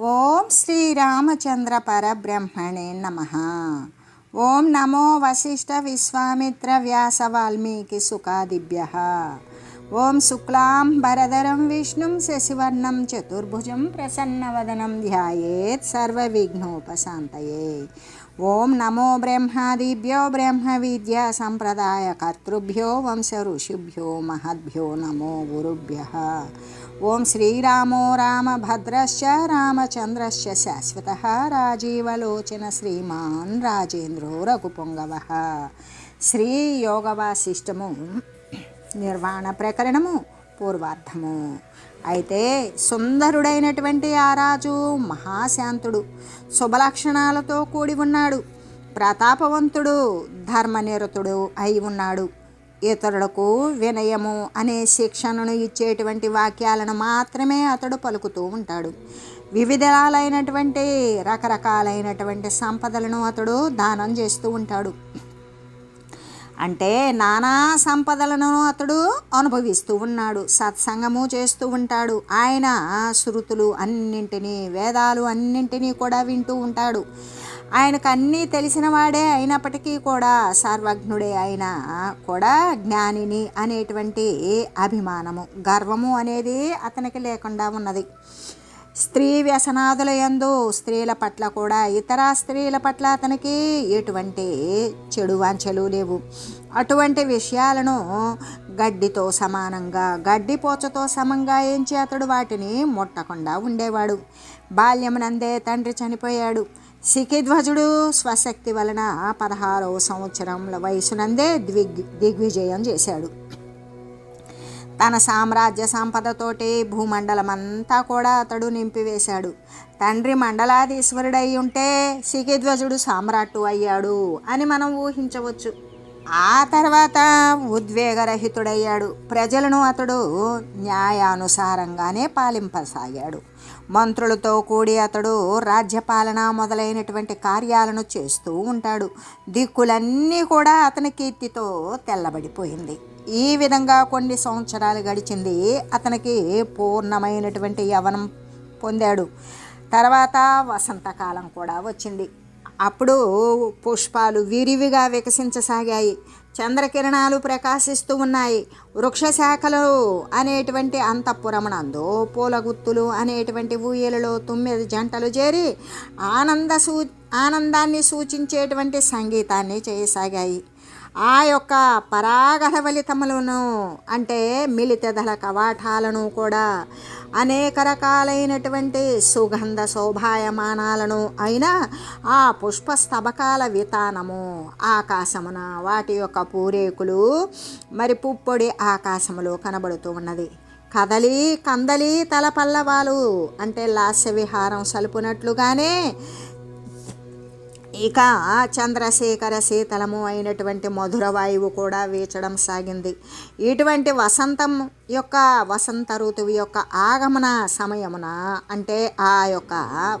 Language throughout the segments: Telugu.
ఓం శ్రీరామచంద్ర పరబ్రహ్మణే నమ ఓం నమో వశిష్ఠ విశ్వామిత్ర వ్యాస వాల్మీకి సుఖాదిభ్య ఓం శుక్లాం భరధరం విష్ణుం శశివర్ణం చతుర్భుజం ప్రసన్నవదనం ధ్యాయేత్ సర్వవిఘ్నోపశాంతయే ఓం నమో బ్రహ్మాదిభ్యో బ్రహ్మ విద్యా సంప్రదాయ కర్తృభ్యో వంశ ఋషిభ్యో మహద్భ్యో నమో గురుభ్య ఓం శ్రీరామో రామభద్రశ్చ రామచంద్రశ్చ శాశ్వత రాజీవలోచన శ్రీమాన్ రాజేంద్రో రఘుపొంగవ. శ్రీ యోగవాసిష్టము నిర్వాణ ప్రకరణము పూర్వార్థము అయితే సుందరుడైనటువంటి ఆ రాజు మహాశాంతుడు శుభలక్షణాలతో కూడి ఉన్నాడు ప్రతాపవంతుడు ధర్మనిరతుడు అయి ఉన్నాడు. ఇతరులకు వినయము అనే శిక్షణను ఇచ్చేటువంటి వాక్యాలను మాత్రమే అతడు పలుకుతూ ఉంటాడు. వివిధాలైనటువంటి రకరకాలైనటువంటి సంపదలను అతడు దానం చేస్తూ ఉంటాడు. అంటే నానా సంపదలను అతడు అనుభవిస్తూ ఉన్నాడు. సత్సంగము చేస్తూ ఉంటాడు. ఆయన శృతులు అన్నింటినీ వేదాలు అన్నింటినీ కూడా వింటూ ఉంటాడు. ఆయనకు అన్నీ తెలిసిన వాడే అయినప్పటికీ కూడా సర్వజ్ఞుడే అయినా కూడా జ్ఞానిని అనేటువంటి అభిమానము గర్వము అనేది అతనికి లేకుండా ఉన్నది. స్త్రీ వ్యసనాదుల యందు స్త్రీల పట్ల కూడా ఇతర స్త్రీల పట్ల అతనికి ఎటువంటి చెడు వాంఛలు లేవు. అటువంటి విషయాలను గడ్డితో సమానంగా గడ్డి పోచతో సమంగా ఎంచి అతడు వాటిని ముట్టకుండా ఉండేవాడు. బాల్యమునందే తండ్రి చనిపోయాడు. సికిధ్వజుడు స్వశక్తి వలన పదహారవ సంవత్సరంల వయసునందే దిగ్ దిగ్విజయం చేశాడు. తన సామ్రాజ్య సంపదతోటి భూమండలమంతా కూడా అతడు నింపివేశాడు. తండ్రి మండలాధీశ్వరుడై ఉంటే సికిధ్వజుడు సామ్రాట్టు అయ్యాడు అని మనం ఊహించవచ్చు. ఆ తర్వాత ఉద్వేగరహితుడయ్యాడు. ప్రజలను అతడు న్యాయానుసారంగానే పాలింపసాగాడు. మంత్రులతో కూడి అతడు రాజ్యపాలన మొదలైనటువంటి కార్యాలను చేస్తూ ఉంటాడు. దిక్కులన్నీ కూడా అతని కీర్తితో తెల్లబడిపోయింది. ఈ విధంగా కొన్ని సంవత్సరాలు గడిచింది. అతనికి పూర్ణమైనటువంటి యవనం పొందాడు. తర్వాత వసంతకాలం కూడా వచ్చింది. అప్పుడు పుష్పాలు విరివిగా వికసించసాగాయి. చంద్రకిరణాలు ప్రకాశిస్తూ ఉన్నాయి. వృక్షశాఖలు అనేటువంటి అంతఃపురమునందు పూలగుత్తులు అనేటువంటి ఊయలలో తొమ్మిది జంటలు చేరి ఆనంద సూ ఆనందాన్ని సూచించేటువంటి సంగీతాన్ని చేయసాగాయి. ఆ యొక్క పరాగత ఫలితములను అంటే మిలితదల కవాటాలను కూడా అనేక రకాలైనటువంటి సుగంధ శోభాయమానాలను అయినా ఆ పుష్ప స్తబకాల వితానము ఆకాశమున వాటి యొక్క పూరేకులు మరి పుప్పొడి ఆకాశములో కనబడుతూ ఉన్నది. కదలి కందలి తల పల్లవాలు అంటే లాస్య విహారం సలుపునట్లుగానే ఇక చంద్రశేఖర శీతలము అయినటువంటి మధుర వాయువు కూడా వీచడం సాగింది. ఇటువంటి వసంతం యొక్క వసంత ఋతువు యొక్క ఆగమన సమయమున అంటే ఆ యొక్క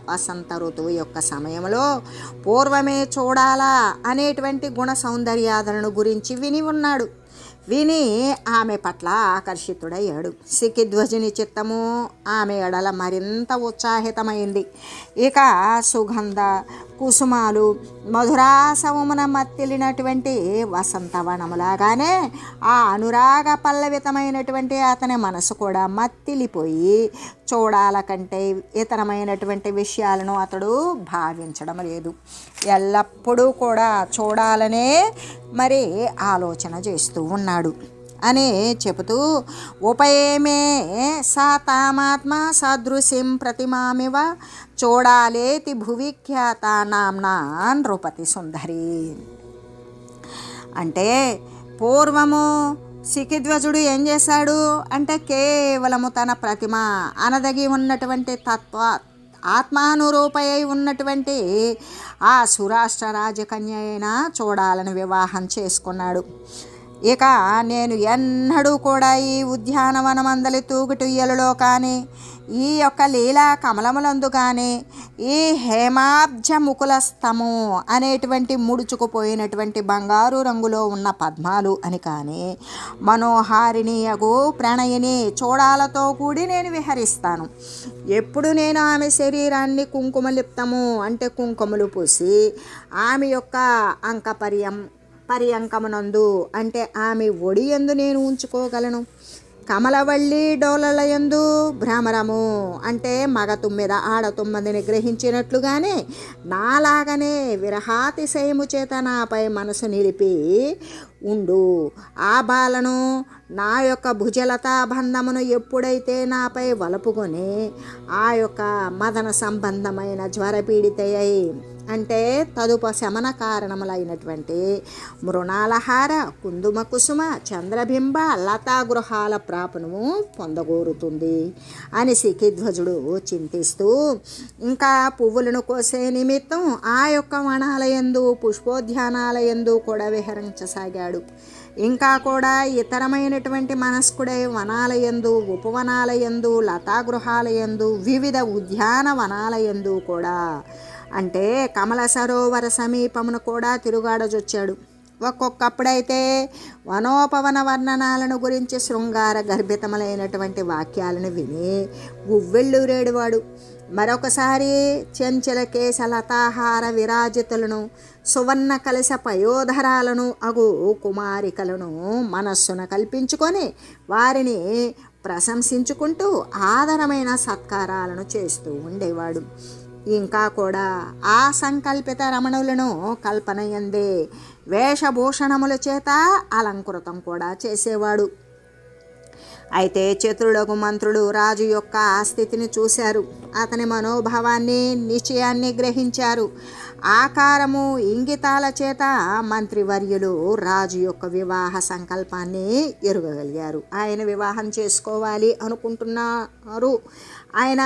వసంత ఋతువు యొక్క సమయంలో పూర్వమే చూడాలా అనేటువంటి గుణ సౌందర్యాదలను గురించి విని ఉన్నాడు. విని ఆమె పట్ల ఆకర్షితుడయ్యాడు. సికిధ్వజుని చిత్తము ఆమె ఎడల మరింత ఉత్సాహితమైంది. ఇక సుగంధ కుసుమాలు మధురాసవమున మత్తిలినటువంటి వసంతవనములాగానే ఆ అనురాగ పల్లవితమైనటువంటి అతని మనసు కూడా మత్తిలిపోయి చూడాల కంటే ఇతరమైనటువంటి విషయాలను అతడు భావించడం లేదు. ఎల్లప్పుడూ కూడా చూడాలనే మరి ఆలోచన చేస్తూ ఉన్నాడు అని చెబుతూ ఉపయమే సా తామాత్మ సదృశిం ప్రతిమామివ చూడాలేతి భువిఖ్యాత నామ్నా నృపతి సుందరి. అంటే పూర్వము సికిధ్వజుడు ఏం చేశాడు? అంటే కేవలము తన ప్రతిమ అనదగి ఉన్నటువంటి తత్వ ఆత్మానురూపై ఉన్నటువంటి ఆ సురాష్ట్ర రాజకన్య అయినా చూడాలని వివాహం చేసుకున్నాడు. ఇక నేను ఎన్నడూ కూడా ఈ ఉద్యానవనమందలి తూగుటుయ్యలలో కానీ ఈ యొక్క లీలా కమలములందు కానీ ఈ హేమాబ్జ ముకులస్తము అనేటువంటి ముడుచుకుపోయినటువంటి బంగారు రంగులో ఉన్న పద్మాలు అని కానీ మనోహారిణి యగు ప్రణయిని చూడాలతో కూడి నేను విహరిస్తాను. ఎప్పుడు నేను ఆమె శరీరాన్ని కుంకుమలిప్తము అంటే కుంకుమలు పూసి ఆమె యొక్క అంకపర్యం పర్యంకమునందు. అంటే ఆమె ఒడి ఎందు నేను ఉంచుకోగలను. కమలవల్లి డోలలయందు భ్రమరము. అంటే మగ తుమ్మిద ఆడ తుమ్మదిని గ్రహించినట్లుగానే నాలాగనే విరహాతిశయము చేత నాపై మనసు నిలిపి ఉండు. ఆ బాలను నా యొక్క భుజలతా బంధమును ఎప్పుడైతే నాపై వలుపుకొని ఆ యొక్క మదన సంబంధమైన జ్వరపీడితయ్యి అంటే తదుప శమన కారణములైనటువంటి మృణాలహార కుందుమ కుసుమ చంద్రబింబ లతా గృహాల ప్రాపణము పొందగోరుతుంది అని సిఖిధ్వజుడు చింతిస్తూ ఇంకా పువ్వులను కోసే నిమిత్తం ఆ యొక్క వనాలయందు పుష్పోద్యానాలయందు కూడా విహరించసాగాడు. ఇంకా కూడా ఇతరమైనటువంటి మనస్కుడే వనాలయందు ఉపవనాలయందు లతాగృహాలయందు వివిధ ఉద్యానవనాలయందు కూడా అంటే కమల సరోవర సమీపమును కూడా తిరుగాడజొచ్చాడు. ఒక్కొక్కప్పుడైతే వనోపవన వర్ణనాలను గురించి శృంగార గర్భితములైనటువంటి వాక్యాలను విని ఉవ్వెళ్ళూరేడువాడు మరొకసారి చెంచల కేశలతాహార విరాజితులను సువర్ణ కలశ పయోధరాలను అగు కుమారికలను మనస్సున కల్పించుకొని వారిని ప్రశంసించుకుంటూ ఆదరమైన సత్కారాలను చేస్తూ ఉండేవాడు. ఇంకా కూడా ఆ సంకల్పిత రమణులను కల్పనయందే వేషభూషణముల చేత అలంకృతం కూడా చేసేవాడు. అయితే చతురుడకు మంత్రులు రాజు యొక్క స్థితిని చూశారు. అతని మనోభావాన్ని నిశ్చయాన్ని గ్రహించారు. ఆకారము ఇంగితాల చేత మంత్రివర్యులు రాజు యొక్క వివాహ సంకల్పాన్ని ఎరుగగలిగారు. ఆయన వివాహం చేసుకోవాలి అనుకుంటున్నారు. ఆయన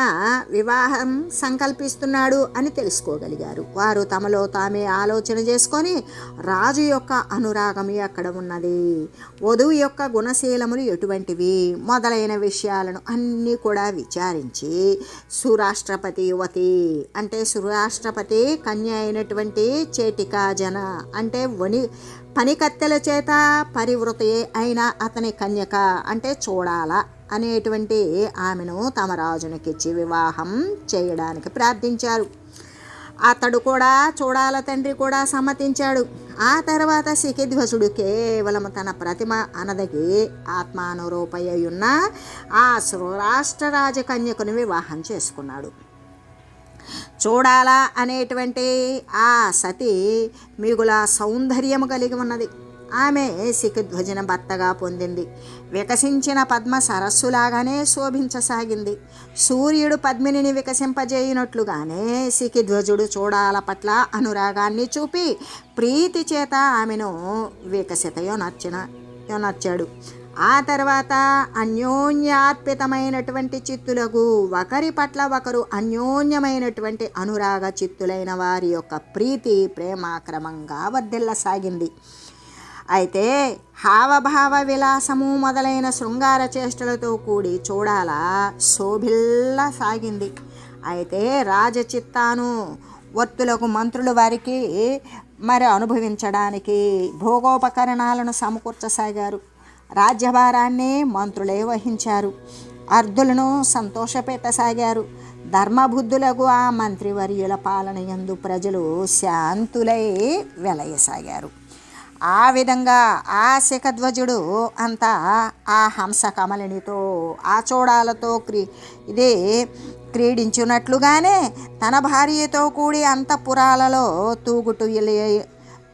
వివాహం సంకల్పిస్తున్నాడు అని తెలుసుకోగలిగారు. వారు తమలో తామే ఆలోచన చేసుకొని రాజు యొక్క అనురాగం ఎక్కడ ఉన్నది? వధువు యొక్క గుణశీలములు ఎటువంటివి? మొదలైన విషయాలను అన్నీ కూడా విచారించి సురాష్ట్రపతి యువతి అంటే సురాష్ట్రపతి కన్య అయినటువంటి చేటికా జన అంటే వణి పనికత్తెల చేత పరివృతి అయిన అతని కన్యక అంటే చూడాలా అనేటువంటి ఆమెను తమ రాజునికిచ్చి వివాహం చేయడానికి ప్రార్థించారు. అతడు కూడా చూడాల తండ్రి కూడా సమ్మతించాడు. ఆ తర్వాత శిఖిధ్వజుడు కేవలం తన ప్రతిమ అనదగి ఆత్మానురూపయ్యున్న ఆ రాష్ట్ర రాజకన్యకుని వివాహం చేసుకున్నాడు. చూడాలా అనేటువంటి ఆ సతి మిగుల సౌందర్యము కలిగి ఉన్నది. ఆమె శిఖధ్వజన భర్తగా పొందింది? వికసించిన పద్మ సరస్సులాగానే శోభించసాగింది. సూర్యుడు పద్మినిని వికసింపజేయునట్లుగానే శిఖిధ్వజుడు చూడాల పట్ల అనురాగాన్ని చూపి ప్రీతి చేత ఆమెను వికసితయో నచ్చిన నచ్చాడు ఆ తర్వాత అన్యోన్యాత్పితమైనటువంటి చిత్తులకు ఒకరి పట్ల ఒకరు అన్యోన్యమైనటువంటి అనురాగ చిత్తులైన వారి యొక్క ప్రీతి ప్రేమ క్రమంగా వర్ధిల్లసాగింది. అయితే హావభావ విలాసము మొదలైన శృంగార చేష్టలతో కూడి చూడాలా శోభిల్ల సాగింది. అయితే రాజచిత్తాను వర్తులకు మంత్రులు వారికి మరి అనుభవించడానికి భోగోపకరణాలను సమకూర్చసాగారు. రాజ్యభారాన్ని మంత్రులే వహించారు. అర్ధులను సంతోషపెట్టసాగారు. ధర్మబుద్ధులకు ఆ మంత్రివర్యుల పాలన యందు ప్రజలు శాంతులై వెలయసాగారు. ఆ విధంగా ఆ శిఖధ్వజుడు అంతా ఆ హంస కమలినితో ఆ చూడాలతో క్రీ ఇదే క్రీడించున్నట్లుగానే తన భార్యతో కూడి అంతఃపురాలలో తూగుటు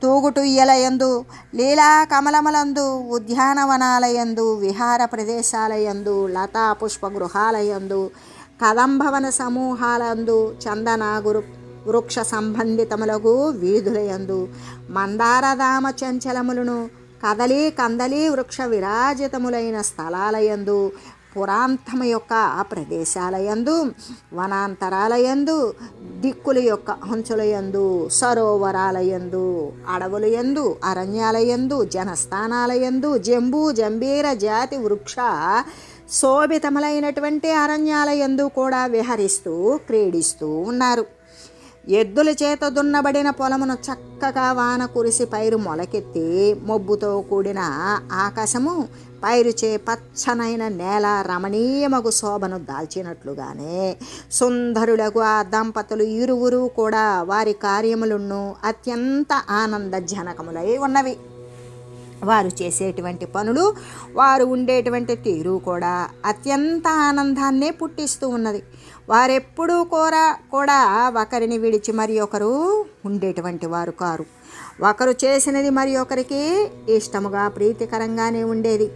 తూగుటుయ్యలయందు లీలా కమలములందు ఉద్యానవనాలయందు విహార ప్రదేశాలయందు లతా పుష్ప గృహాలయందు కదంభవన సమూహాలందు చందనాగురు వృక్ష సంబంధితములకు వీధులయందు మందారధామ చంచలములను కదలి కందలి వృక్ష విరాజితములైన స్థలాలయందు పురాంతము యొక్క ప్రదేశాలయందు వనాంతరాలయందు దిక్కుల యొక్క అంచులయందు సరోవరాలయందు అడవులయందు అరణ్యాలయందు జనస్థానాలయందు జంబూ జంబీర జాతి వృక్ష శోభితములైనటువంటి అరణ్యాలయందు కూడా విహరిస్తూ క్రీడిస్తూ ఉన్నారు. ఎద్దుల చేత దున్నబడిన పొలమును చక్కగా వాన కురిసి పైరు మొలకెత్తి మొబ్బుతో కూడిన ఆకాశము పైరుచే పచ్చనైన నేల రమణీయమగు శోభను దాల్చినట్లుగానే సుందరులకు ఆ దంపతులు ఇరువురు కూడా వారి కార్యములను అత్యంత ఆనందజనకములై ఉన్నవి. వారు చేసేటువంటి పనులు వారు ఉండేటువంటి తీరు కూడా అత్యంత ఆనందాన్నే పుట్టిస్తూ ఉన్నది. వారెప్పుడూ కూడా కూడా ఒకరిని విడిచి మరి ఒకరు ఉండేటువంటి వారు కారు. ఒకరు చేసినది మరి ఒకరికి ఇష్టముగా ప్రీతికరంగానే ఉండేది.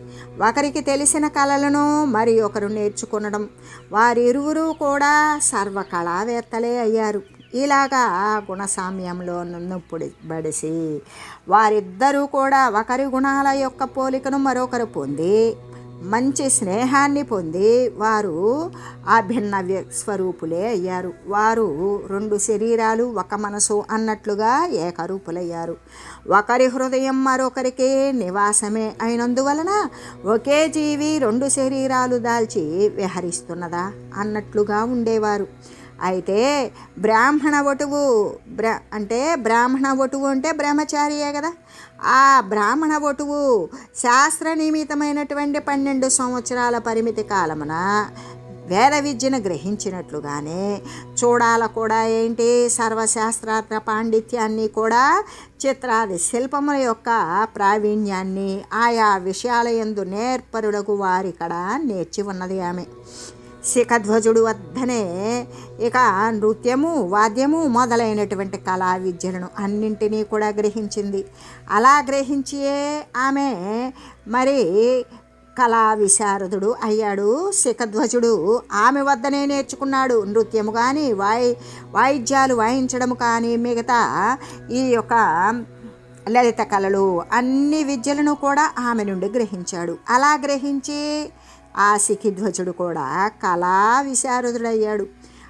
ఒకరికి తెలిసిన కళలను మరి ఒకరు నేర్చుకునడం. వారిరువురు కూడా సర్వకళావేత్తలే అయ్యారు. ఇలాగా గుణసామ్యంలో నుప్పుడి బడిసి వారిద్దరూ కూడా ఒకరి గుణాల యొక్క పోలికను మరొకరు పొంది మంచి స్నేహాన్ని పొంది వారు అభిన్న వ్య- స్వరూపులే అయ్యారు. వారు రెండు శరీరాలు ఒక మనసు అన్నట్లుగా ఏకరూపులయ్యారు. ఒకరి హృదయం మరొకరికి నివాసమే అయినందువలన ఒకే జీవి రెండు శరీరాలు దాల్చి విహరిస్తున్నదా అన్నట్లుగా ఉండేవారు. అయితే బ్రాహ్మణ వటువు బ్ర అంటే బ్రాహ్మణ వటువు అంటే బ్రహ్మచారియే కదా. ఆ బ్రాహ్మణ వటువు శాస్త్ర నియమితమైనటువంటి పన్నెండు సంవత్సరాల పరిమితి కాలమున వేద విద్యను గ్రహించినట్లుగానే చూడాల కూడా ఏంటి? సర్వశాస్త్రార్థ పాండిత్యాన్ని కూడా చిత్రాది శిల్పముల యొక్క ప్రావీణ్యాన్ని ఆయా విషయాల ఎందు నేర్పరులకు వారిక్కడ నేర్చి ఉన్నది ఆమె. శిఖధ్వజుడు వద్దనే ఇక నృత్యము వాద్యము మొదలైనటువంటి కళా విద్యలను అన్నింటినీ కూడా గ్రహించింది. అలా గ్రహించియే ఆమె మరి కళా విశారదుడు అయ్యాడు. శిఖధ్వజుడు ఆమె వద్దనే నేర్చుకున్నాడు. నృత్యము కానీ వాయి వాయిద్యాలు వాయించడము కానీ మిగతా ఈ యొక్క లలిత కళలు అన్ని విద్యలను కూడా ఆమె నుండి గ్రహించాడు. అలా గ్రహించి ఆ సిఖిధ్వజుడు కూడా కళా విశారదుడయ్యాడు.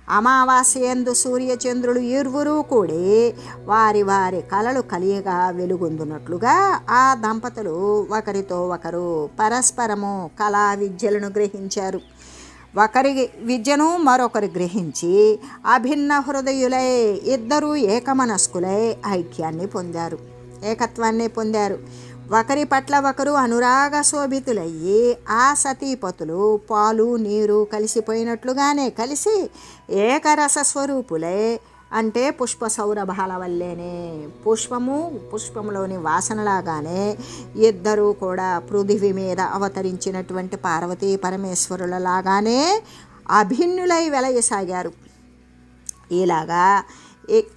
అమావాస్యందు సూర్యచంద్రులు ఇరువురూ కూడి వారి వారి కళలు కలియగా వెలుగొందునట్లుగా ఆ దంపతులు ఒకరితో ఒకరు పరస్పరము కళా విద్యలను గ్రహించారు. ఒకరి విద్యను మరొకరు గ్రహించి అభిన్న హృదయులై ఇద్దరూ ఏకమనస్కులై ఐక్యాన్ని పొందారు. ఏకత్వాన్ని పొందారు. ఒకరి పట్ల ఒకరు అనురాగ శోభితులయ్యి ఆ సతీపతులు పాలు నీరు కలిసిపోయినట్లుగానే కలిసి ఏకరస స్వరూపులే అంటే పుష్ప సౌరభాల వల్లేనే పుష్పము పుష్పములోని వాసనలాగానే ఇద్దరూ కూడా పృథివి మీద అవతరించినటువంటి పార్వతీ పరమేశ్వరుల లాగానే అభిన్నులై వెలయసాగారు. ఇలాగా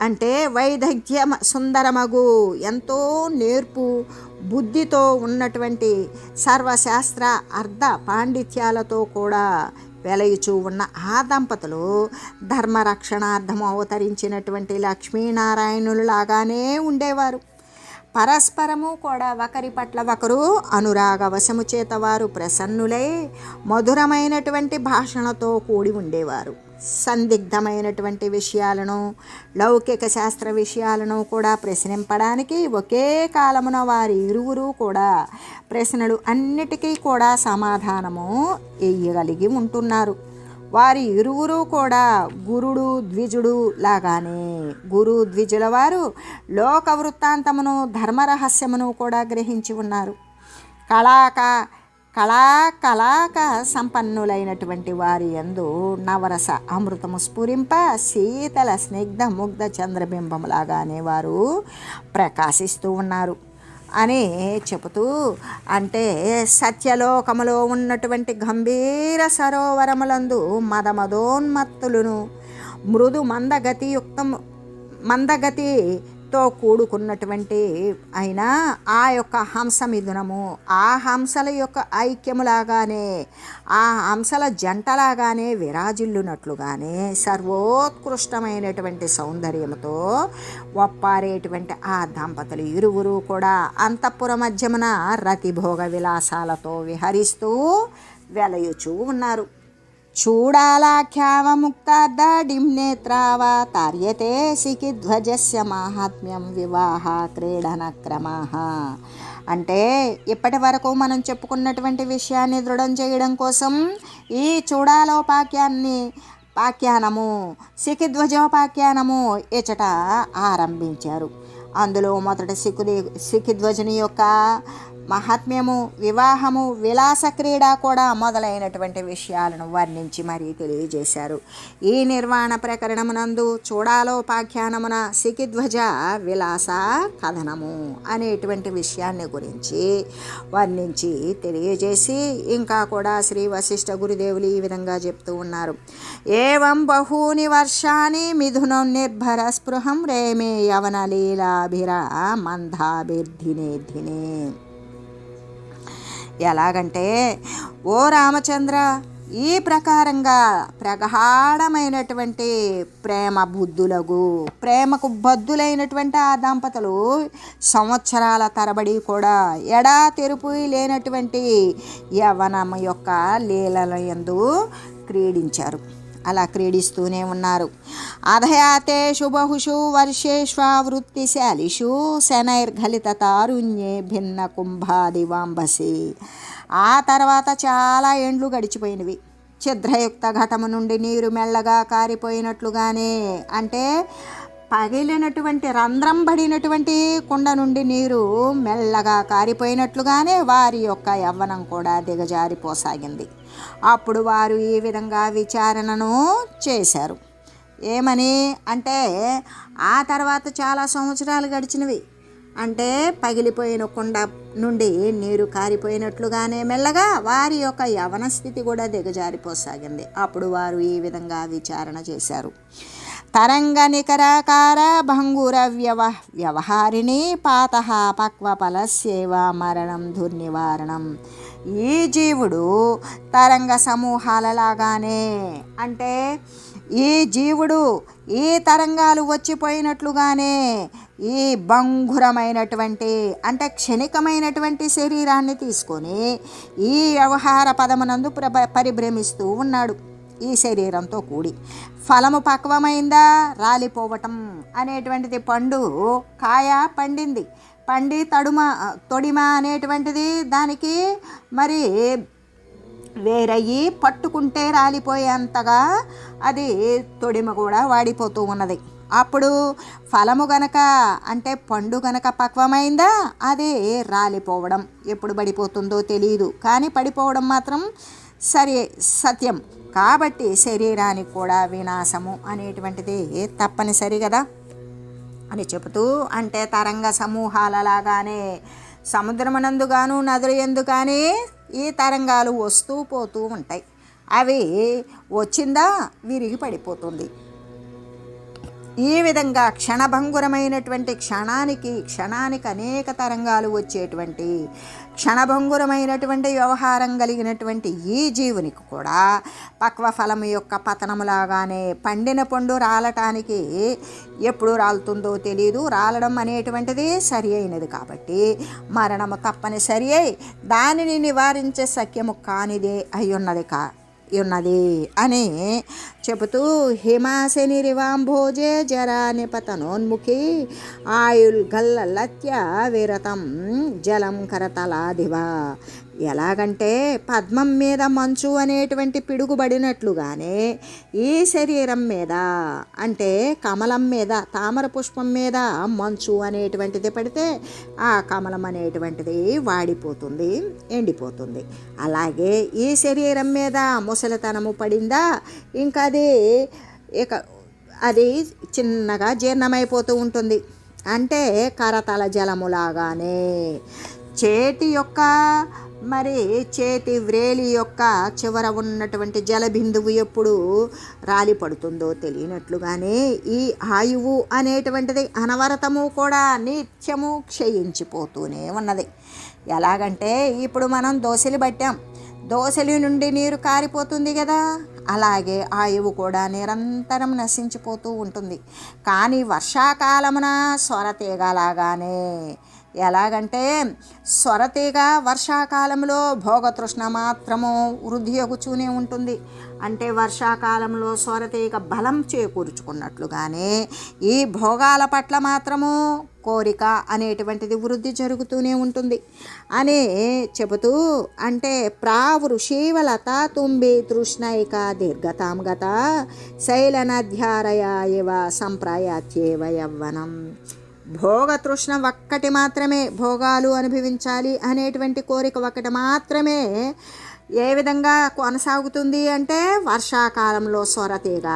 అంటే వైదగ్ధ్య సుందరమగు ఎంతో నేర్పు బుద్ధితో ఉన్నటువంటి సర్వశాస్త్ర అర్ధ పాండిత్యాలతో కూడా వెలయుచూ ఉన్న ఆ దంపతులు ధర్మరక్షణార్థం అవతరించినటువంటి లక్ష్మీనారాయణులు లాగానే ఉండేవారు. పరస్పరము కూడా ఒకరి పట్ల ఒకరు అనురాగవశము చేత వారు ప్రసన్నులై మధురమైనటువంటి భాషణతో కూడి ఉండేవారు. సందిగ్ధమైనటువంటి విషయాలను లౌకిక శాస్త్ర విషయాలను కూడా ప్రశ్నింపడానికి ఒకే కాలమున వారి ఇరువురు కూడా ప్రశ్నలు అన్నిటికీ కూడా సమాధానము ఇయ్యగలిగి ఉంటున్నారు. వారి ఇరువురు కూడా గురుడు ద్విజుడు లాగానే గురు ద్విజుల వారు లోక వృత్తాంతమును ధర్మరహస్యమును కూడా గ్రహించి ఉన్నారు. కళాక కళా కళాక సంపన్నులైనటువంటి వారి యందు నవరస అమృతము స్ఫురింప శీతల స్నిగ్ధ ముగ్ధ చంద్రబింబములాగానే వారు ప్రకాశిస్తూ ఉన్నారు. అని చెబుతూ అంటే సత్యలోకములో ఉన్నటువంటి గంభీర సరోవరములందు మదమదోన్మత్తులను మృదు మందగతియుక్తము తో కూడుకున్నటువంటి అయినా ఆ యొక్క హంస మిథునము ఆ హంసల యొక్క ఐక్యములాగానే ఆ హంసల జంటలాగానే విరాజిల్లునట్లుగానే సర్వోత్కృష్టమైనటువంటి సౌందర్యముతో ఒప్పారేటువంటి ఆ దంపతులు ఇరువురు కూడా అంతఃపుర మధ్యమున రతిభోగ విలాసాలతో విహరిస్తూ వెలయుచూ ఉన్నారు. చూడాలాఖ్యావముక్తార్ధడిం నేత్రావ తార్యతే సికిధ్వజస్య మాహాత్మ్యం వివాహ క్రీడన క్రమాః. అంటే ఇప్పటి వరకు మనం చెప్పుకున్నటువంటి విషయాన్ని దృఢం చేయడం కోసం ఈ చూడాలోపాఖ్యాన్ని పాఖ్యానము సికిధ్వజోపాఖ్యానము ఇచట ఆరంభించారు. అందులో మొదట సిక్కుది సికిధ్వజుని యొక్క మహాత్మ్యము వివాహము విలాస క్రీడ కూడా మొదలైనటువంటి విషయాలను వర్ణించి మరీ తెలియజేశారు. ఈ నిర్వాణ ప్రకరణమునందు చూడాలోపాఖ్యానమున సికిధ్వజ విలాస కథనము అనేటువంటి విషయాన్ని గురించి వర్ణించి తెలియజేసి ఇంకా కూడా శ్రీ వశిష్ఠ గురుదేవులు ఈ విధంగా చెప్తూ ఉన్నారు. ఏవం బహూని వర్షాన్ని మిథునం నిర్భర స్పృహం రేమే యవన లీలాభిరా మందాభిర్ధినే ధినే. ఎలాగంటే ఓ రామచంద్ర ఈ ప్రకారంగా ప్రగాఢమైనటువంటి ప్రేమ బుద్ధులకు ప్రేమకు బద్దులైనటువంటి ఆ దంపతులు సంవత్సరాల తరబడి కూడా ఎడా తెరుపు లేనటువంటి యవనం యొక్క లీలల యందు క్రీడించారు. అలా క్రీడిస్తూనే ఉన్నారు. అధయాతేషు బహుషు వర్షేష్వృత్తిశాలిషు శనైర్ఘలిత తారుణ్యే భిన్న కుంభాదివాంబసి ఆ తర్వాత చాలా ఏండ్లు గడిచిపోయినవి. ఛిద్రయుక్త ఘటము నుండి నీరు మెల్లగా కారిపోయినట్లుగానే అంటే పగిలినటువంటి రంధ్రం పడినటువంటి కుండ నుండి నీరు మెల్లగా కారిపోయినట్లుగానే వారి యొక్క యవ్వనం కూడా దిగజారిపోసాగింది. అప్పుడు వారు ఈ విధంగా విచారణను చేశారు. ఏమని? అంటే ఆ తర్వాత చాలా సంవత్సరాలు గడిచినవి. అంటే పగిలిపోయిన కుండ నుండి నీరు కారిపోయినట్లుగానే మెల్లగా వారి యొక్క యవన స్థితి కూడా దిగజారిపోసాగింది. అప్పుడు వారు ఈ విధంగా విచారణ చేశారు. తరంగ నికరాకార భంగుర వ్యవ వ్యవహారిణి పాత సేవ మరణం దుర్నివారణం. ఈ జీవుడు తరంగ సమూహాలలాగానే? అంటే ఈ జీవుడు ఈ తరంగాలు వచ్చిపోయినట్లుగానే ఈ బంగురమైనటువంటి అంటే క్షణికమైనటువంటి శరీరాన్ని తీసుకొని ఈ వ్యవహార పదమునందు ప్రభ పరిభ్రమిస్తూ ఉన్నాడు. ఈ శరీరంతో కూడి. ఫలము పక్వమైందా? రాలిపోవటం అనేటువంటిది పండు కాయ పండింది? పండి తడుమ తొడిమ అనేటువంటిది దానికి మరి వేరయ్యి పట్టుకుంటే రాలిపోయేంతగా అది తొడిమ కూడా వాడిపోతూ ఉన్నది. అప్పుడు ఫలము గనక అంటే పండు గనక పక్వమైందా అది రాలిపోవడం. ఎప్పుడు పడిపోతుందో తెలియదు కానీ పడిపోవడం మాత్రం సరే సత్యం. కాబట్టి శరీరానికి కూడా వినాశము అనేటువంటిది తప్పనిసరి కదా. అని చెబుతూ అంటే తరంగ సమూహాలలాగానే సముద్రమునందుగాను నదులు ఎందు కానీ ఈ తరంగాలు వస్తూ పోతూ ఉంటాయి. అవి వచ్చిందా విరిగి పడిపోతుంది. ఈ విధంగా క్షణభంగురమైనటువంటి క్షణానికి క్షణానికి అనేక తరంగాలు వచ్చేటువంటి క్షణభంగురమైనటువంటి వ్యవహారం కలిగినటువంటి ఈ జీవునికి కూడా పక్వ ఫలం యొక్క పతనములాగానే పండిన పండు రాలటానికి ఎప్పుడు రాలుతుందో తెలియదు రాలడం అనేటువంటిది సరి అయినది కాబట్టి మరణము తప్పనిసరి అయి దానిని నివారించే సఖ్యము కానిదే అయి ఉన్నది కా ఉన్నది అని చెబుతూ హిమాశని రివాంభోజే జరా నిపతనోన్ముఖి ఆయుల్ గల్లత్య విరతం జలం కరతలాదివా. ఎలాగంటే పద్మం మీద మంచు అనేటువంటి పిడుగుబడినట్లుగానే ఈ శరీరం మీద అంటే కమలం మీద తామర పుష్పం మీద మంచు అనేటువంటిది పడితే ఆ కమలం అనేటువంటిది వాడిపోతుంది ఎండిపోతుంది. అలాగే ఈ శరీరం మీద ముసలితనము పడిందా ఇంకా అది ఇక అది చిన్నగా జీర్ణమైపోతూ ఉంటుంది. అంటే కరతల జలములాగానే చేతి యొక్క మరి చేతి వ్రేలి యొక్క చివర ఉన్నటువంటి జలబిందువు ఎప్పుడు రాలి పడుతుందో తెలియనట్లుగానే ఈ ఆయువు అనేటువంటిది అనవరతము కూడా నిత్యము క్షయించిపోతూనే ఉన్నది. ఎలాగంటే ఇప్పుడు మనం దోశలు పట్టాం. దోశలి నుండి నీరు కారిపోతుంది కదా. అలాగే ఆయువు కూడా నిరంతరం నశించిపోతూ ఉంటుంది. కానీ వర్షాకాలమున స్వరతీగలాగానే ఎలాగంటే స్వరతీగ వర్షాకాలంలో భోగతృష్ణ మాత్రము వృద్ధి ఎగుచూనే ఉంటుంది. అంటే వర్షాకాలంలో స్వరతీగ బలం చేకూర్చుకున్నట్లుగానే ఈ భోగాల పట్ల మాత్రము కోరిక అనేటువంటిది వృద్ధి జరుగుతూనే ఉంటుంది. అని చెబుతూ అంటే ప్రావృషీవలత తుంబి తృష్ణైక దీర్ఘతాం గత శైలనధ్యారయ ఇవ సంప్రాయాత్యేవ యవ్వనం. భోగ తృష్ణ ఒక్కటి మాత్రమే భోగాలు అనుభవించాలి అనేటువంటి కోరిక ఒకటి మాత్రమే ఏ విధంగా కొనసాగుతుంది అంటే వర్షాకాలంలో సొరతీగ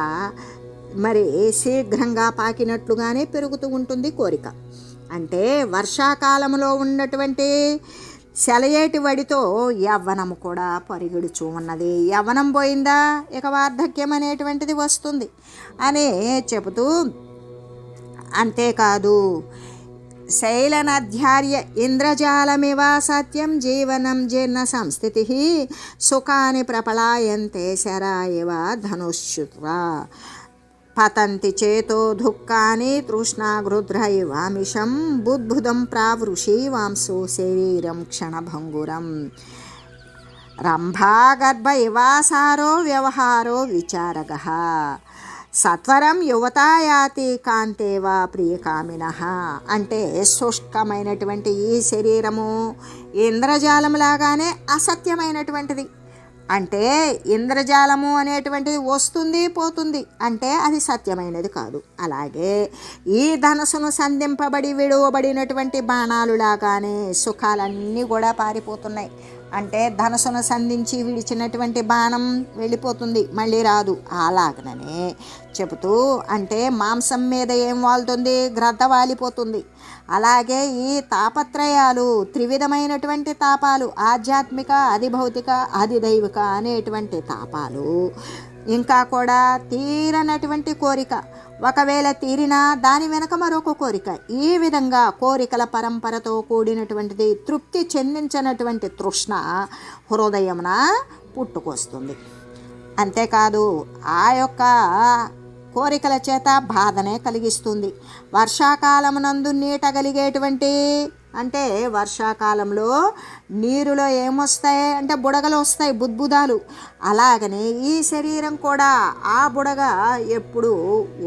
మరి శీఘ్రంగా పాకినట్లుగానే పెరుగుతూ ఉంటుంది కోరిక. అంటే వర్షాకాలంలో ఉన్నటువంటి సెలయేటి వడితో యవ్వనము కూడా పరిగెడుచు ఉన్నది. యవ్వనం పోయిందా? ఇక వార్ధక్యం అనేటువంటిది వస్తుంది. అని చెబుతూ అంతేకాదు శైలనధ్యార్య ఇంద్రజాలమివ సత్యం జీవనం జీర్ణ సంస్థితి సుఖాని ప్రపళాయంతే శరా ఇవ పతంతి చేతో దుఃఖాని తృష్ణాగృధ్ర ఇవామిషం బుద్భుదం ప్రావృషి వాంసు శరీరం క్షణభంగురం. రంభాగర్భ ఇవాసారో వ్యవహారో విచారగ. సత్వరం యువతాయాతి కాంతేవా ప్రియకామిన. అంటే శుష్కమైనటువంటి ఈ శరీరము ఇంద్రజాలంలాగానే అసత్యమైనటువంటిది. అంటే ఇంద్రజాలము అనేటువంటిది వస్తుంది పోతుంది. అంటే అది సత్యమైనది కాదు. అలాగే ఈ ధనసును సంధింపబడి విడువబడినటువంటి బాణాలు లాగానే సుఖాలన్నీ కూడా పారిపోతున్నాయి. అంటే ధనసును సంధించి విడిచినటువంటి బాణం వెళ్ళిపోతుంది మళ్ళీ రాదు. అలాగనే చెబుతూ అంటే మాంసం మీద ఏం వాలుతుంది గ్రద్ద వాలిపోతుంది. అలాగే ఈ తాపత్రయాలు త్రివిధమైనటువంటి తాపాలు ఆధ్యాత్మిక అధిభౌతిక అధిదైవిక అనేటువంటి తాపాలు ఇంకా కూడా తీరనటువంటి కోరిక. ఒకవేళ తీరినా దాని వెనక మరొక కోరిక. ఈ విధంగా కోరికల పరంపరతో కూడినటువంటిది తృప్తి చెందించినటువంటి తృష్ణ హృదయమున పుట్టుకొస్తుంది. అంతేకాదు ఆ యొక్క కోరికల చేత బాధనే కలిగిస్తుంది. వర్షాకాలమునందు నీట కలిగేటువంటి అంటే వర్షాకాలంలో నీరులో ఏమొస్తాయి? అంటే బుడగలు వస్తాయి బుద్బుదాలు. అలాగనే ఈ శరీరం కూడా ఆ బుడగ ఎప్పుడు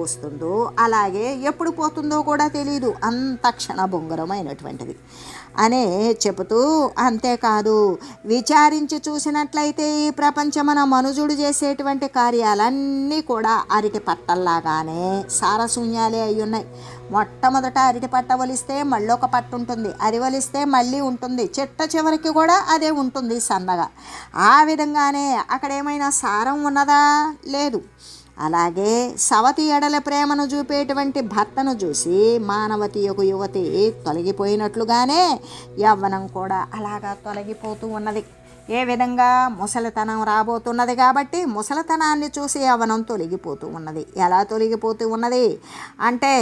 వస్తుందో అలాగే ఎప్పుడు పోతుందో కూడా తెలియదు అంత క్షణభంగురమైనటువంటిది. అనే చెబుతూ అంతేకాదు విచారించి చూసినట్లయితే ఈ ప్రపంచమన మనుజుడు చేసేటువంటి కార్యాలన్నీ కూడా అరటి పట్టల్లాగానే సారశూన్యాలే అయి ఉన్నాయి మొట్టమొదట అరటి పట్ట వలిస్తే మళ్ళీ ఒక పట్టు ఉంటుంది. అది వలిస్తే మళ్ళీ ఉంటుంది. చిట్ట చివరికి కూడా అదే ఉంటుంది సన్నగా. ఆ విధంగానే అక్కడ ఏమైనా సారం ఉన్నదా? లేదు. అలాగే సవతి ఎడల ప్రేమను చూపేటువంటి భర్తను చూసి మానవతి యొక్క యువతి తొలగిపోయినట్లుగానే యవ్వనం కూడా అలాగా తొలగిపోతూ ఉన్నది. ఏ విధంగా ముసలితనం రాబోతున్నది కాబట్టి ముసలితనాన్ని చూసి యవ్వనం తొలగిపోతూ ఉన్నది. ఎలా తొలగిపోతూ ఉన్నది? అంటే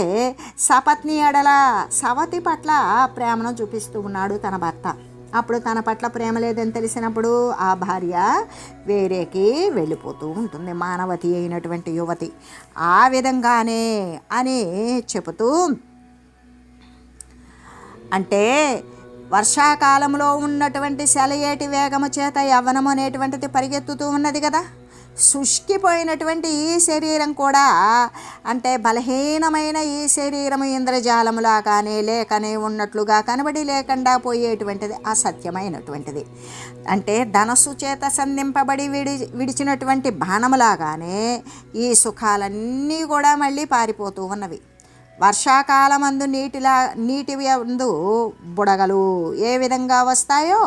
సపత్ని ఎడల సవతి పట్ల ప్రేమను చూపిస్తూ ఉన్నాడు తన భర్త. అప్పుడు తన పట్ల ప్రేమ లేదని తెలిసినప్పుడు ఆ భార్య వేరేకి వెళ్ళిపోతూ ఉంటుంది మానవతి అయినటువంటి యువతి. ఆ విధంగానే అని చెబుతూ అంటే వర్షాకాలంలో ఉన్నటువంటి సెలయేటి వేగము చేత యవ్వనం అనేటువంటిది పరిగెత్తుతూ ఉన్నది కదా. శుష్కిపోయినటువంటి ఈ శరీరం కూడా అంటే బలహీనమైన ఈ శరీరము ఇంద్రజాలములాగానే లేకనే ఉన్నట్లుగా కనబడి లేకుండా పోయేటువంటిది అసత్యమైనటువంటిది. అంటే ధనస్సు చేత సంధింపబడి విడి విడిచినటువంటి బాణములాగానే ఈ సుఖాలన్నీ కూడా మళ్ళీ పారిపోతూ ఉన్నవి. వర్షాకాలమందు నీటిలా నీటి అందు బుడగలు ఏ విధంగా వస్తాయో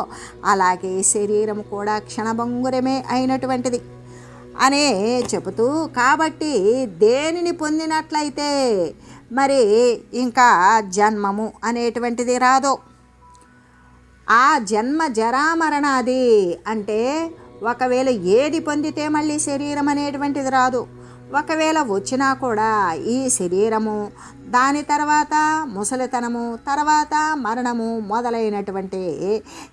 అలాగే శరీరం కూడా క్షణభంగురమే అయినటువంటిది. అనే చెబుతూ కాబట్టి దేనిని పొందినట్లయితే మరి ఇంకా జన్మము అనేటువంటిది రాదో. ఆ జన్మ జరామరణాది అంటే ఒకవేళ ఏది పొందితే మళ్ళీ శరీరం అనేటువంటిది రాదు. ఒకవేళ వచ్చినా కూడా ఈ శరీరము దాని తర్వాత ముసలితనము తర్వాత మరణము మొదలైనటువంటి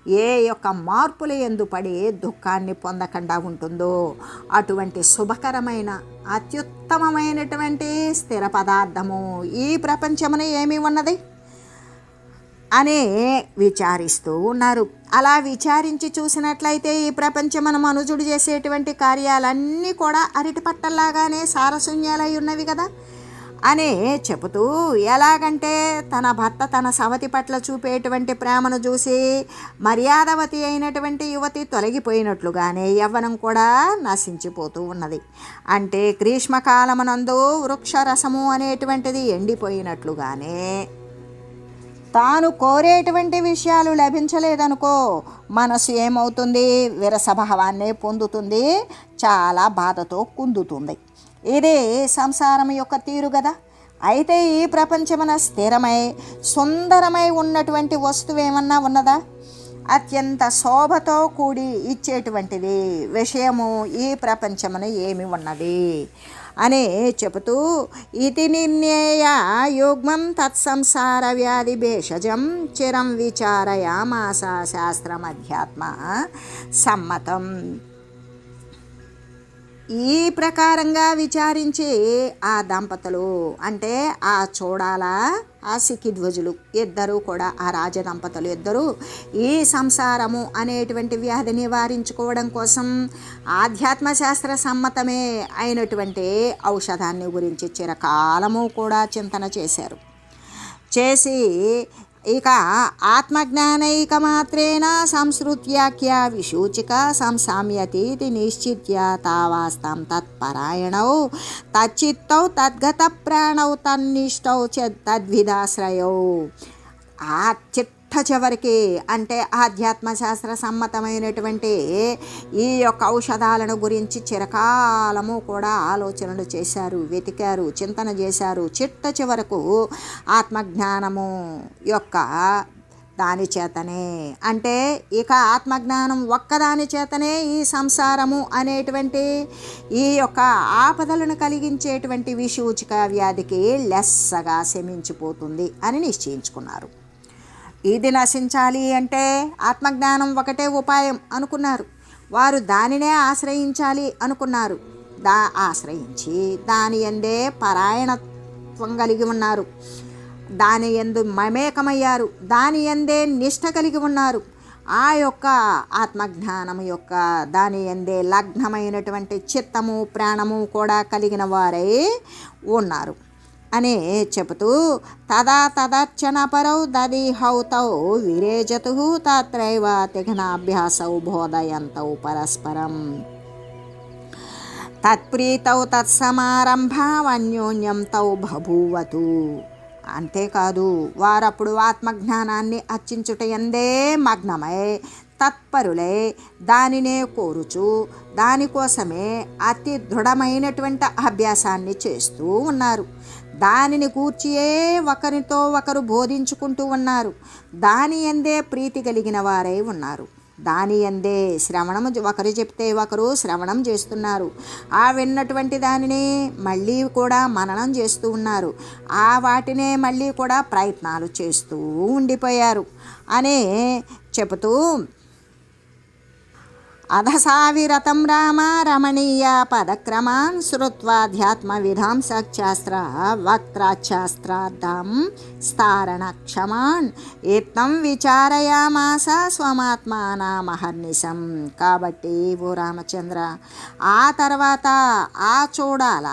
ఏ యొక్క మార్పుల ఎందు పడి దుఃఖాన్ని పొందకుండా ఉంటుందో అటువంటి శుభకరమైన అత్యుత్తమమైనటువంటి స్థిర పదార్థము ఈ ప్రపంచమున ఏమి ఉన్నది? అనే విచారిస్తూ ఉన్నారు. అలా విచారించి చూసినట్లయితే ఈ ప్రపంచం మనం మనుజుడు చేసేటువంటి కార్యాలన్నీ కూడా అరటి పట్టల్లాగానే సారశూన్యాలై ఉన్నవి కదా? అని చెబుతూ ఎలాగంటే తన భర్త తన సవతి పట్ల చూపేటువంటి ప్రేమను చూసి మర్యాదవతి అయినటువంటి యువతి తొలగిపోయినట్లుగానే యవ్వనం కూడా నశించిపోతూ ఉన్నది. అంటే గ్రీష్మకాలమునందు వృక్షరసము అనేటువంటిది ఎండిపోయినట్లుగానే తాను కోరేటువంటి విషయాలు లభించలేదనుకో మనసు ఏమవుతుంది? విరసభావాన్నే పొందుతుంది. చాలా బాధతో కుందుతుంది. ఇదే సంసారం యొక్క తీరు కదా. అయితే ఈ ప్రపంచమున స్థిరమై సుందరమై ఉన్నటువంటి వస్తువు ఏమన్నా ఉన్నదా? అత్యంత శోభతో కూడి ఇచ్చేటువంటిది విషయము ఈ ప్రపంచమున ఏమి ఉన్నది? అని చెబుతూ ఇది నిర్ణయ యుగ్మం తత్సంసార వ్యాధి భేషజం చిరం విచారయామాస శాస్త్రమధ్యాత్మ సమ్మతం. ఈ ప్రకారంగా విచారించి ఆ దంపతులు అంటే ఆ చూడాల ఆ సిక్కిధ్వజులు ఇద్దరూ కూడా ఆ రాజ దంపతులు ఇద్దరు ఈ సంసారము అనేటువంటి వ్యాధి నివారించుకోవడం కోసం ఆధ్యాత్మ శాస్త్ర సమ్మతమే అయినటువంటి ఔషధాన్ని గురించి చిరకాలము కూడా చింతన చేశారు. చేసి ఇక ఆత్మజ్ఞానైకమాత్రేణ సంస్కృత్యాఖ్య విశూచిక సంసామ్యతీతి నిశ్చిత్య తావాస్తాం తత్పరాయణౌ తచ్చిత్తౌ తద్గత ప్రాణౌ తన్నిష్టౌ చ తద్విధాశ్రయౌ ఆ చిత్త చివరికి అంటే ఆధ్యాత్మ శాస్త్ర సమ్మతమైనటువంటి ఈ యొక్క ఔషధాలను గురించి చిరకాలము కూడా ఆలోచనలు చేశారు వెతికారు చింతన చేశారు. చిట్ట చివరకు ఆత్మజ్ఞానము యొక్క దాని చేతనే. అంటే ఇక ఆత్మజ్ఞానం ఒక్కదాని చేతనే ఈ సంసారము అనేటువంటి ఈ యొక్క ఆపదలను కలిగించేటువంటి విషూచిక వ్యాధికి లెస్సగా శమించిపోతుంది అని నిశ్చయించుకున్నారు. ఇది నశించాలి అంటే ఆత్మజ్ఞానం ఒకటే ఉపాయం అనుకున్నారు. వారు దానినే ఆశ్రయించాలి అనుకున్నారు. దా ఆశ్రయించి దాని ఎందే పరాయణత్వం కలిగి ఉన్నారు. దాని ఎందు మమేకమయ్యారు. దాని ఎందే నిష్ట కలిగి ఉన్నారు. ఆ యొక్క ఆత్మజ్ఞానం యొక్క దాని ఎందే లగ్నమైనటువంటి చిత్తము ప్రాణము కూడా కలిగిన వారై ఉన్నారు. అని చెబుతూ తదా తదర్చన పరౌ దదిహౌతౌ విరేజతు తత్రైవ తిఘ్నాభ్యాసౌ బోధయంతౌ పరస్పరం. తత్ప్రీతౌ తత్సమారంభావన్యోన్యం తౌ బభూవతు. అంతేకాదు వారప్పుడు ఆత్మజ్ఞానాన్ని అర్చించుట ఎందే మగ్నమై తత్పరులై దానినే కోరుచు దానికోసమే అతి దృఢమైనటువంటి అభ్యాసాన్ని చేస్తూ ఉన్నారు. దానిని కూర్చియే ఒకరితో ఒకరు బోధించుకుంటూ ఉన్నారు. దాని ఎందే ప్రీతి కలిగిన వారై ఉన్నారు. దాని ఎందే శ్రవణం ఒకరు చెప్తే ఒకరు శ్రవణం చేస్తున్నారు. ఆ విన్నటువంటి దానిని మళ్ళీ కూడా మననం చేస్తూ ఉన్నారు. ఆ వాటినే మళ్ళీ కూడా ప్రయత్నాలు చేస్తూ ఉండిపోయారు. అనే చెబుతూ అధసావిరతం రామ రమణీయ పదక్రమాన్ శ్రుత్వాధ్యాత్మవిధాం సశాస్త్ర వక్త్రాశాస్త్రార్థం స్థారణక్షమాన్. ఇత్తం విచారయామాస స్వమాత్మానామహర్నిశం కాబట్టి ఓ రామచంద్ర ఆ తర్వాత ఆ చూడాల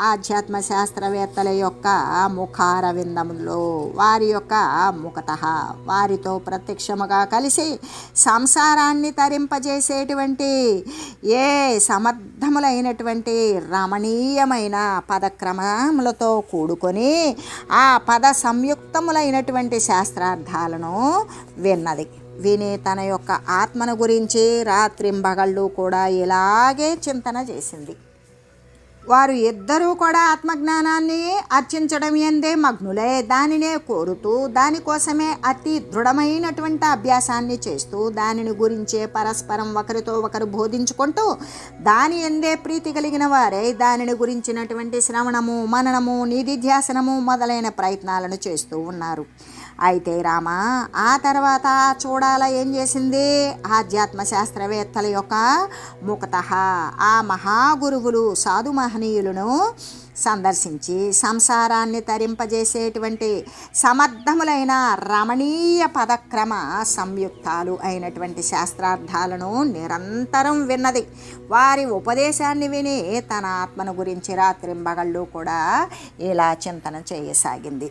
ఆధ్యాత్మ శాస్త్రవేత్తల యొక్క ముఖారవిందములో. వారి యొక్క ముఖత వారితో ప్రత్యక్షముగా కలిసి సంసారాన్ని తరింపజేసేటి తరింపజేసేటువంటి ఏ సమర్థములైనటువంటి రమణీయమైన పదక్రమములతో కూడుకొని ఆ పద సంయుక్తములైనటువంటి శాస్త్రార్థాలను విన్నది. విని తన యొక్క ఆత్మను గురించి రాత్రింబగళ్ళు కూడా ఇలాగే చింతన చేసింది. వారు ఇద్దరూ కూడా ఆత్మజ్ఞానాన్ని అర్చించడం ఎందే మగ్నులే. దానినే కోరుతూ దానికోసమే అతి దృఢమైనటువంటి అభ్యాసాన్ని చేస్తూ దానిని గురించే పరస్పరం ఒకరితో ఒకరు బోధించుకుంటూ దాని ఎందే ప్రీతి కలిగిన వారే దానిని గురించినటువంటి శ్రవణము మననము నిధిధ్యాసనము మొదలైన ప్రయత్నాలను చేస్తూ ఉన్నారు. అయితే రామ ఆ తర్వాత చూడాల ఏం చేసింది? ఆధ్యాత్మ శాస్త్రవేత్తల యొక్క ముఖత ఆ మహాగురువులు సాధు మహనీయులను సందర్శించి సంసారాన్ని తరింపజేసేటువంటి సమర్థములైన రమణీయ పదక్రమ సంయుక్తాలు అయినటువంటి శాస్త్రార్థాలను నిరంతరం విన్నది. వారి ఉపదేశాన్ని విని తన ఆత్మను గురించి రాత్రింబగళ్ళు కూడా ఇలా చింతన చేయసాగింది.